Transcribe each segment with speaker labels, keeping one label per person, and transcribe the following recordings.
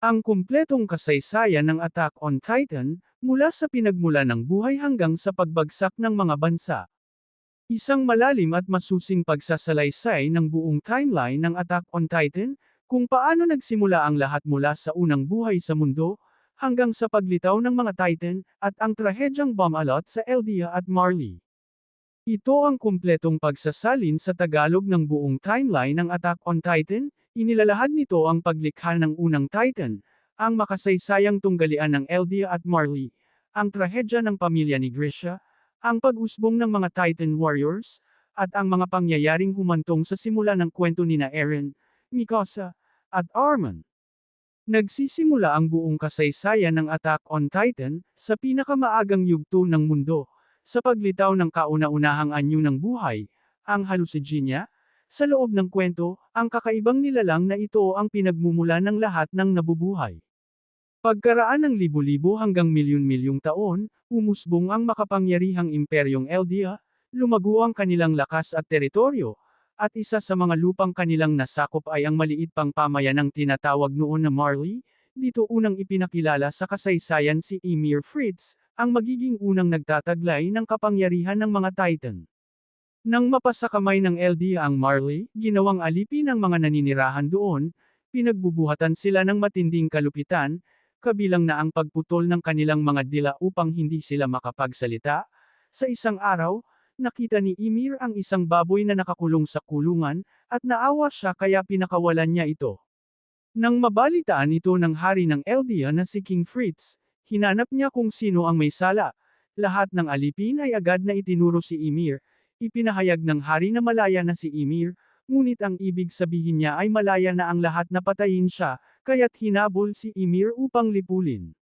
Speaker 1: Ang kumpletong kasaysayan ng Attack on Titan, mula sa pinagmula ng buhay hanggang sa pagbagsak ng mga bansa. Isang malalim at masusing pagsasalaysay ng buong timeline ng Attack on Titan, kung paano nagsimula ang lahat mula sa unang buhay sa mundo, hanggang sa paglitaw ng mga Titan, at ang trahedyang bombalot sa Eldia at Marley. Ito ang kumpletong pagsasalin sa Tagalog ng buong timeline ng Attack on Titan, inilalahad nito ang paglikha ng unang Titan, ang makasaysayang tunggalian ng Eldia at Marley, ang trahedya ng pamilya ni Grisha, ang pag-usbong ng mga Titan Warriors, at ang mga pangyayaring humantong sa simula ng kwento ni na Eren, Mikasa, at Armin. Nagsisimula ang buong kasaysayan ng Attack on Titan, sa pinakamaagang yugto ng mundo, sa paglitaw ng kauna-unahang anyo ng buhay, ang hallucigenia, sa loob ng kwento, ang kakaibang nilalang na ito ang pinagmumula ng lahat ng nabubuhay. Pagkaraan ng libo-libo hanggang milyon-milyong taon, umusbong ang makapangyarihang imperyong Eldia, lumago ang kanilang lakas at teritoryo, at isa sa mga lupang kanilang nasakop ay ang maliit pang pamayanang tinatawag noon na Marley, dito unang ipinakilala sa kasaysayan si Emir Fritz, ang magiging unang nagtataglay ng kapangyarihan ng mga Titan. Nang mapasa kamay ng LD ang Marley, ginawang alipin ng mga naninirahan doon, pinagbubuhatan sila ng matinding kalupitan, kabilang na ang pagputol ng kanilang mga dila upang hindi sila makapagsalita. Sa isang araw, nakita ni Emir ang isang baboy na nakakulong sa kulungan, at naawa siya kaya pinakawalan niya ito. Nang mabalitaan ito ng hari ng Eldia na si King Fritz, hinanap niya kung sino ang may sala. Lahat ng alipin ay agad na itinuro si Emir, Ipinahayag ng hari na malaya na si Emir, ngunit ang ibig sabihin niya ay malaya na ang lahat na patayin siya, kaya't hinabol si Emir upang lipulin.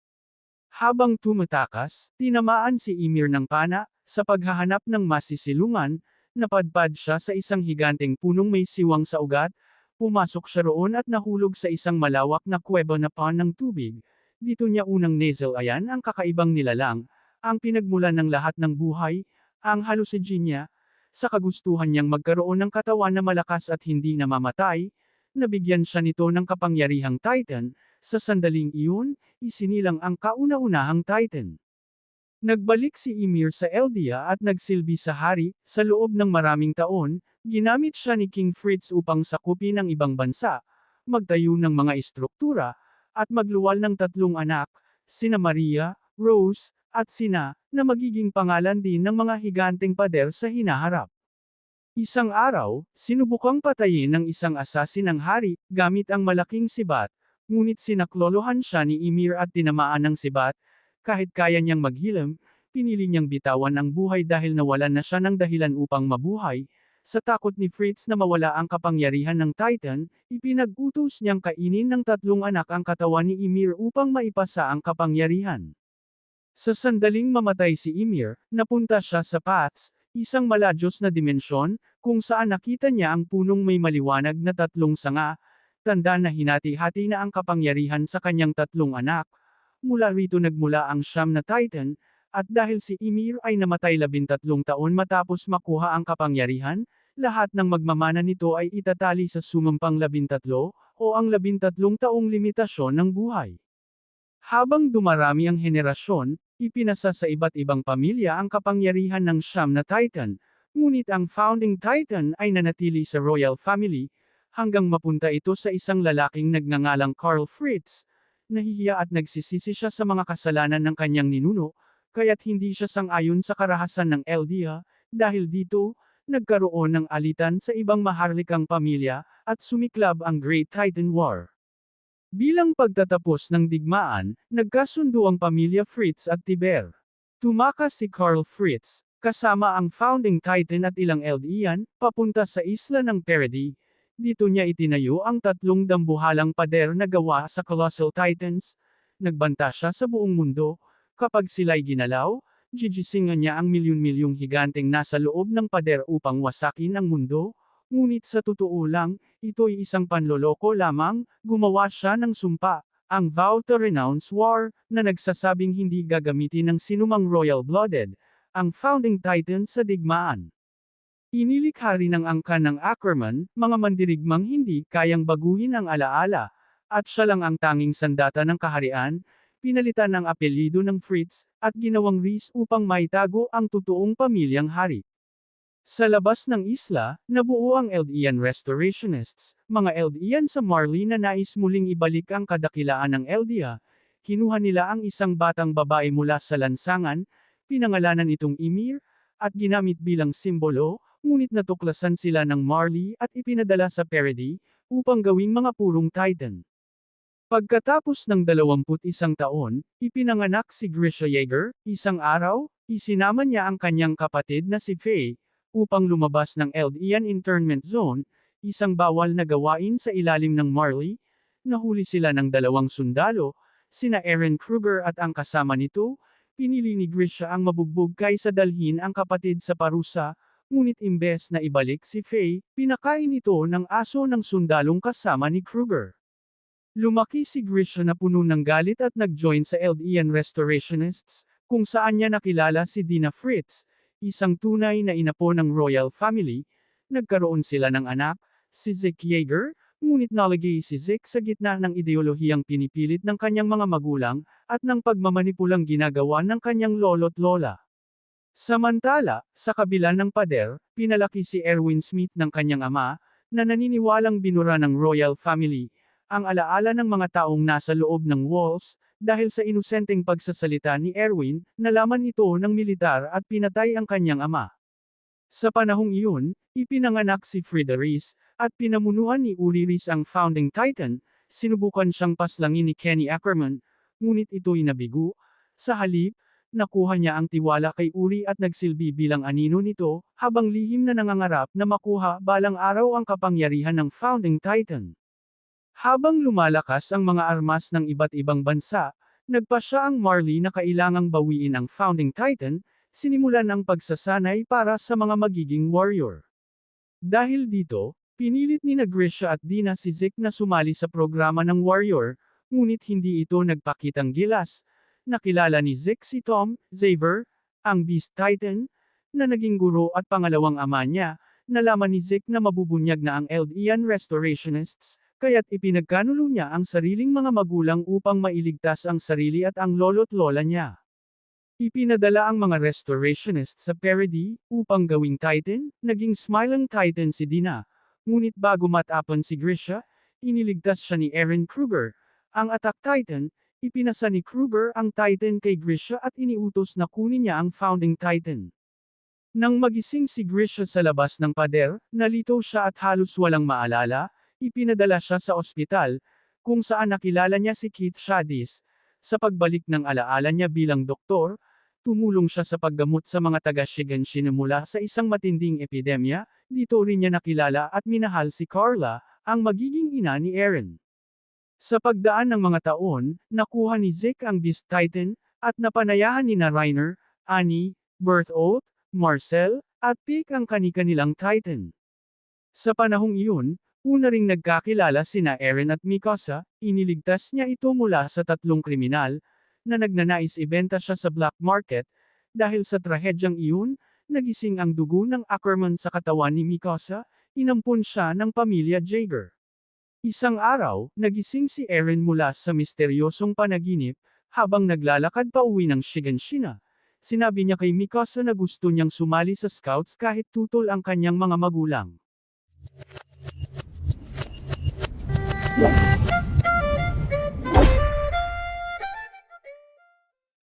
Speaker 1: Habang tumatakas, tinamaan si Emir ng pana, sa paghahanap ng masisilungan, napadpad siya sa isang higanteng punong may siwang sa ugat, pumasok siya roon at nahulog sa isang malawak na kuweba na pan ng tubig. Dito niya unang nasal ayan ang kakaibang nilalang, ang pinagmulan ng lahat ng buhay, ang hallucigenia, sa kagustuhan niyang magkaroon ng katawan na malakas at hindi namamatay, nabigyan siya nito ng kapangyarihang Titan, sa sandaling iyon, isinilang ang kauna-unahang Titan. Nagbalik si Ymir sa Eldia at nagsilbi sa hari, sa loob ng maraming taon, ginamit siya ni King Fritz upang sakupin ang ibang bansa, magtayo ng mga istruktura, at magluwal ng tatlong anak, sina Maria, Rose, at sina, na magiging pangalan din ng mga higanteng pader sa hinaharap. Isang araw, sinubukang patayin ng isang asasin ng hari, gamit ang malaking sibat, ngunit sinaklolohan siya ni Emir at tinamaan ng sibat, kahit kaya niyang maghilam, pinili niyang bitawan ang buhay dahil nawalan na siya ng dahilan upang mabuhay, sa takot ni Fritz na mawala ang kapangyarihan ng Titan, ipinag-utos niyang kainin ng tatlong anak ang katawan ni Emir upang maipasa ang kapangyarihan. Sa sandaling mamatay si Ymir, napunta siya sa Paths, isang maladyos na dimensyon, kung saan nakita niya ang punong may maliwanag na tatlong sanga, tanda na hinati-hati na ang kapangyarihan sa kanyang tatlong anak. Mula rito nagmula ang siyam na Titan, at dahil si Ymir ay namatay labintatlong taon matapos makuha ang kapangyarihan, lahat ng magmamana nito ay itatali sa sumampang labintatlo, o ang labintatlong taong limitasyon ng buhay. Habang dumarami ang henerasyon, ipinasa sa iba't ibang pamilya ang kapangyarihan ng siyam na Titan, ngunit ang founding Titan ay nanatili sa royal family, hanggang mapunta ito sa isang lalaking nagngangalang Carl Fritz. Nahihiya at nagsisisi siya sa mga kasalanan ng kanyang ninuno, kaya't hindi siya sang-ayon sa karahasan ng Eldia, dahil dito, nagkaroon ng alitan sa ibang maharlikang pamilya, at sumiklab ang Great Titan War. Bilang pagtatapos ng digmaan, nagkasundo ang pamilya Fritz at Tiber. Tumakas si Carl Fritz, kasama ang founding titan at ilang Eldian, papunta sa isla ng Peridi. Dito niya itinayo ang tatlong dambuhalang pader na gawa sa Colossal Titans. Nagbanta siya sa buong mundo, kapag sila'y ginalaw, gigisingan niya ang milyon-milyong higanteng nasa loob ng pader upang wasakin ang mundo, Ngunit sa totoo lang, ito'y isang panloloko lamang, gumawa siya ng sumpa, ang vow to renounce war, na nagsasabing hindi gagamitin ng sinumang royal-blooded, ang founding titan sa digmaan. Inilikha rin ng angkan ng Ackerman, mga mandirigmang hindi kayang baguhin ang alaala, at siya lang ang tanging sandata ng kaharian, pinalitan ang apelyido ng Fritz, at ginawang Reese upang maitago ang totoong pamilyang hari. Sa labas ng isla, nabuo ang Eldian Restorationists, mga Eldian sa Marley na nais muling ibalik ang kadakilaan ng Eldia. Kinuha nila ang isang batang babae mula sa lansangan, pinangalanan itong Ymir, at ginamit bilang simbolo, ngunit natuklasan sila ng Marley at ipinadala sa Peredy, upang gawing mga purong Titan. Pagkatapos ng 21 taon, ipinanganak si Grisha Yeager, isang araw, isinama niya ang kanyang kapatid na si Faye, upang lumabas ng Eldian Internment Zone, isang bawal na gawain sa ilalim ng Marley, nahuli sila ng dalawang sundalo, sina Aaron Kruger at ang kasama nito, pinili ni Grisha ang mabugbog kaysa dalhin ang kapatid sa parusa, ngunit imbes na ibalik si Faye, pinakain ito ng aso ng sundalong kasama ni Kruger. Lumaki si Grisha na puno ng galit at nag-join sa Eldian Restorationists, kung saan niya nakilala si Dina Fritz, isang tunay na inapo ng royal family, nagkaroon sila ng anak, si Zick Yeager, ngunit nalagay si Zick sa gitna ng ideolohiyang pinipilit ng kanyang mga magulang, at ng pagmamanipulang ginagawa ng kanyang lolo't lola. Samantala, sa kabila ng pader, pinalaki si Erwin Smith ng kanyang ama, na naniniwalang binura ng royal family, ang alaala ng mga taong nasa loob ng walls, dahil sa inosenteng pagsasalita ni Erwin, nalaman ito ng militar at pinatay ang kanyang ama. Sa panahong iyon, ipinanganak si Frida at pinamunuan ni Reese ang founding titan, sinubukan siyang paslangin ni Kenny Ackerman, ngunit ito'y nabigo. Sa halip, nakuha niya ang tiwala kay Uri at nagsilbi bilang anino nito, habang lihim na nangangarap na makuha balang araw ang kapangyarihan ng founding titan. Habang lumalakas ang mga armas ng iba't ibang bansa, nagpa siya ang Marley na kailangang bawiin ang founding titan, sinimulan ang pagsasanay para sa mga magiging warrior. Dahil dito, pinilit ni Grisha at Dina si Zick na sumali sa programa ng warrior, ngunit hindi ito nagpakitang gilas. Nakilala ni Zick si Tom, Xaver, ang Beast Titan, na naging guro at pangalawang ama niya, nalaman ni Zick na mabubunyag na ang Eldian Restorationists, kaya't ipinagkanulo niya ang sariling mga magulang upang mailigtas ang sarili at ang lolo't lola niya. Ipinadala ang mga restorationists sa Peredy, upang gawing Titan, naging Smiling Titan si Dina. Ngunit bago matapon si Grisha, iniligtas siya ni Aaron Kruger. Ang Attack Titan, ipinasa ni Kruger ang Titan kay Grisha at iniutos na kunin niya ang Founding Titan. Nang magising si Grisha sa labas ng pader, nalito siya at halos walang maalala, ipinadala siya sa ospital, kung saan nakilala niya si Keith Shadis. Sa pagbalik ng alaala niya bilang doktor, tumulong siya sa paggamot sa mga taga-Shiganshin mula sa isang matinding epidemya, dito rin niya nakilala at minahal si Carla, ang magiging ina ni Aaron. Sa pagdaan ng mga taon, nakuha ni Zick ang Beast Titan, at napanayahan ni na Reiner, Annie, Berthold, Marcel, at Pick ang kani-kanilang Titan. Sa panahong iyon, una ring nagkakilala sina Aaron at Mikasa, iniligtas niya ito mula sa tatlong kriminal, na nagnanais ibenta siya sa black market, dahil sa trahedyang iyon, nagising ang dugo ng Ackerman sa katawan ni Mikasa, inampun siya ng pamilya Jaeger. Isang araw, nagising si Aaron mula sa misteryosong panaginip, habang naglalakad pa uwi ng Shiganshina. Sinabi niya kay Mikasa na gusto niyang sumali sa scouts kahit tutol ang kanyang mga magulang. Yeah.